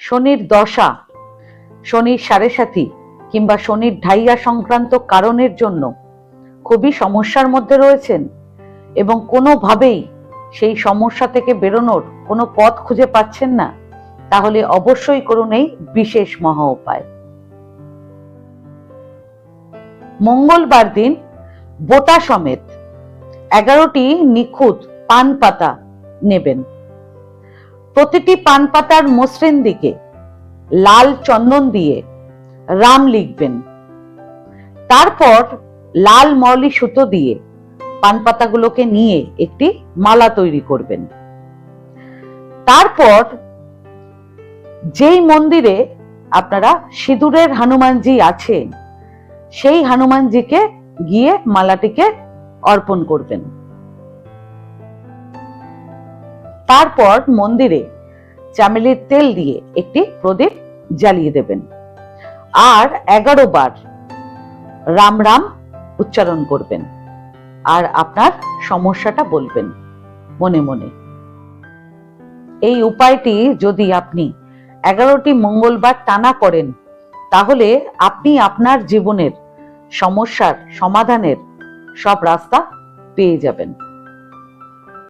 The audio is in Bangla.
শনির দশা, শনির সাড়ে সাথী কিংবা শনির ঢাইয়া সংক্রান্ত কারণের জন্য খুবই সমস্যার মধ্যে রয়েছেন এবং কোনোভাবেই সেই সমস্যা থেকে বেরোনোর কোনো পথ খুঁজে পাচ্ছেন না, তাহলে অবশ্যই করুন এই বিশেষ মহা উপায়। মঙ্গলবার দিন বোটা সমেত এগারোটি নিখুঁত পান পাতা নেবেন। প্রতিটি পান পাতার মসৃণ দিকে লাল চন্দন দিয়ে রাম লিখবেন। তারপর লাল মলি সুতো দিয়ে পান পাতাগুলোকে নিয়ে একটি মালা তৈরি করবেন। তারপর যেই মন্দিরে আপনারা সিঁদুরের হনুমানজি আছেন, সেই হনুমানজিকে গিয়ে মালাটিকে অর্পণ করবেন। তারপর মন্দিরে চামেলির তেল দিয়ে একটি প্রদীপ জ্বালিয়ে দেবেন। আর এগারো বার রাম রাম উচ্চারণ করবেন। আর আপনার সমস্যাটা বলবেন মনে মনে। এই উপায়টি যদি আপনি এগারোটি মঙ্গলবার টানা করেন, তাহলে আপনি আপনার জীবনের সমস্যার সমাধানের সব রাস্তা পেয়ে যাবেন।